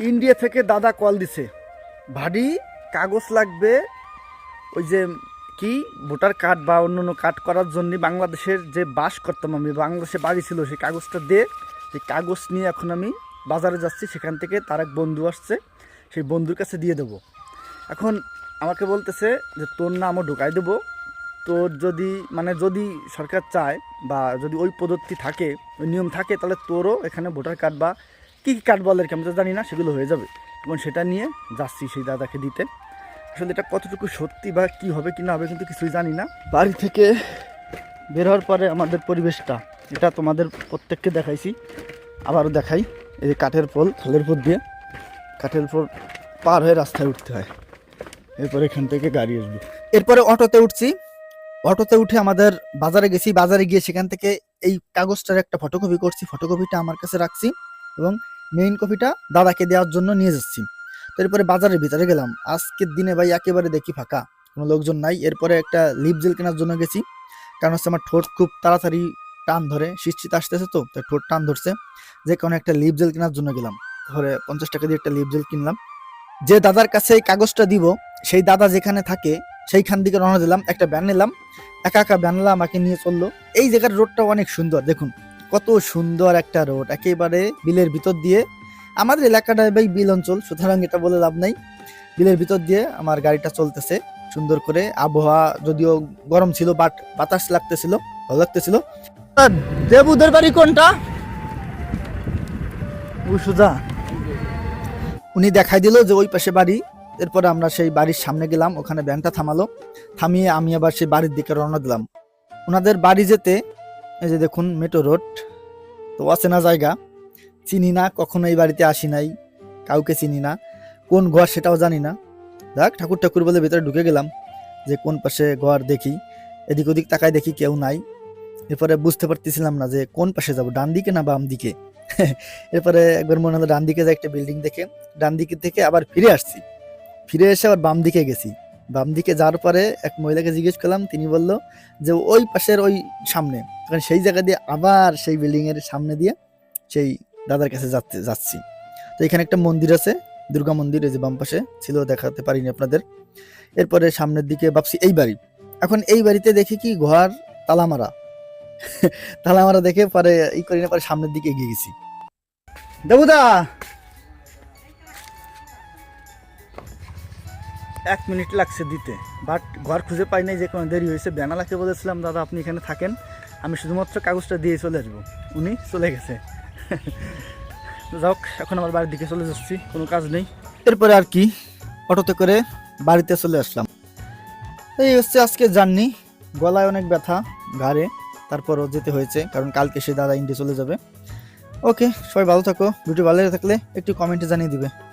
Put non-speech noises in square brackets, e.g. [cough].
India থেকে দাদা call দিছে ভারী কাগজ লাগবে, ওই যে কি, ভোটার কার্ড বা অন্য অন্য কার্ড করার জন্য বাংলাদেশের যে বাস করতাম আমি, বাংলাদেশে বাড়ি ছিল, সেই কাগজটা দিয়ে সেই কাগজ নিয়ে এখন আমি বাজারে যাচ্ছি, সেখান থেকে তার এক বন্ধু আসছে, সেই বন্ধুর কাছে দিয়ে দেবো। এখন আমাকে বলতেছে যে, তোর নামও ঢুকাই দেবো। তোর যদি মানে যদি সরকার চায় বা যদি ওই পদ্ধতি থাকে, ওই নিয়ম থাকে, তাহলে তোরও এখানে ভোটার কার্ড বা কী কী কাঠ বলে আর আমি তো জানি না, সেগুলো হয়ে যাবে। এবং সেটা নিয়ে যাচ্ছি সেই দাদাকে দিতে। আসলে এটা কতটুকু সত্যি বা কি হবে, কি না হবে কিন্তু কিছুই জানি না। বাড়ি থেকে বের হওয়ার পরে আমাদের পরিবেশটা, এটা তোমাদের প্রত্যেককে দেখাইছি। আবারও দেখাই, এই কাঠের পোল, খালের উপর দিয়ে কাঠের উপর পার হয়ে রাস্তায় উঠতে হয়। এরপর এখান থেকে গাড়ি আসবে। এরপরে অটোতে উঠছি। অটোতে উঠে আমাদের বাজারে গেছি। বাজারে গিয়ে সেখান থেকে এই কাগজটার একটা ফটোকপি করছি। ফটোকপিটা আমার কাছে রাখছি এবং মেইন কপিটা দাদাকে দেওয়ার জন্য নিয়ে যাচ্ছি। তো এরপরে বাজারের ভিতরে গেলাম। আজকের দিনে ভাই একেবারে দেখি ফাঁকা। কোনো লোকজন নাই। এরপরে একটা লিপ জেল কেনার জন্য গেছি। কারণ হচ্ছে আমার ঠোঁট খুব তাড়াতাড়ি টান ধরে শীত আসতেছে তো তাই ঠোঁট টান ধরছে। যে কারণে একটা লিপ জেল কেনার জন্য গেলাম। ধরে পঞ্চাশ টাকা দিয়ে একটা লিপ জেল কিনলাম। যে দাদার কাছে এই কাগজটা দিব, সেই দাদা যেখানে থাকে, সেইখান দিকে রওনা দিলাম। একটা ব্যান নিলাম। একা একা ব্যানলা আমাকে নিয়ে চলল। এই জায়গার রোডটা অনেক সুন্দর, দেখুন। কত সুন্দর একটা রোড, একেবারে বিলের ভিতর দিয়ে। আমাদের এলাকাটা ভাই বিল অঞ্চল, সুতরাং এটা বলে লাভ নাই। বিলের ভিতর দিয়ে আমার গাড়িটা চলতেছে, সুন্দর করে। আবহাওয়া যদিও গরম ছিল বাট বাতাস লাগতেছিল, ভালো লাগতেছিল। দেবুদের বাড়ি কোনটা? সুজা। উনি দেখাই দিল যে ওই পাশে বাড়ি। এরপরে আমরা সেই বাড়ির সামনে গেলাম, ওখানে ভ্যানটা থামালো। থামিয়ে আমি আবার সেই বাড়ির দিকে রওনা দিলাম। ওনাদের বাড়ি যেতে এই যে দেখুন মেটো রোড তো অচেনা জায়গা? চিনি না, কখনো এই বাড়িতে আসি নাই। কাউকে চিনি না। কোন ঘর সেটাও জানি না। যাক, ঠাকুর ঠাকুর বলে ভেতরে ঢুকে গেলাম যে কোন পাশে ঘর দেখি। এদিক ওদিক তাকায় দেখি কেউ নাই। এরপরে বুঝতে পারতেছিলাম না যে কোন পাশে যাব, ডান দিকে না বাম দিকে? [laughs] এরপরে একবার মনে হলো ডান দিকে যে একটা বিল্ডিং দেখে, ডান দিকে থেকে আবার ফিরে আসছি। ফিরে এসে আবার বাম দিকে গেছি। বাম দিকে যাওয়ার পরে এক মহিলাকে জিজ্ঞেস করলাম, তিনি বলল যে ওই পাশের ওই সামনে তখন সেই জায়গা দিয়ে আবার সেই বিল্ডিং এর সামনে দিয়ে সেই দাদার কাছে যাচ্ছে, যাচ্ছি। তো এখানে একটা মন্দির আছে, দুর্গা মন্দির, এই যে বাম পাশে ছিল, দেখাতে পারিনি আপনাদের। এরপরে সামনের দিকে ভাবছি এই বাড়ি। এখন এই বাড়িতে দেখি কি, ঘর তালামারা। [laughs] তালামারা দেখে পরে ই করি না, পরে সামনের দিকে এগিয়ে গেছি। দেবুদা! এক মিনিট লাগছে দিতে। বাট ঘর খুঁজে পাই নাই যে কোনো দেরি হয়েছে। বেনালাকে বলেছিলাম, দাদা, আপনি এখানে থাকেন। আমি শুধুমাত্র কাগজটা দিয়ে চলে আসব। উনি চলে গেছে। [laughs] যাক, এখন আমার বাড়ির দিকে চলে যাচ্ছি। কোনো কাজ নেই। এরপরে আর কি? অটোতে করে বাড়িতে চলে আসলাম। এই হচ্ছে আজকে জার্নি। গলায় অনেক ব্যথা, ঘাড়ে। তারপরও যেতে হয়েছে, কারণ কালকে সে দাদা ইন্ডিয়া চলে যাবে। ওকে, সবাই ভালো থাকো। ভিডিও ভালো থাকলে একটু কমেন্টে জানিয়ে দিবে।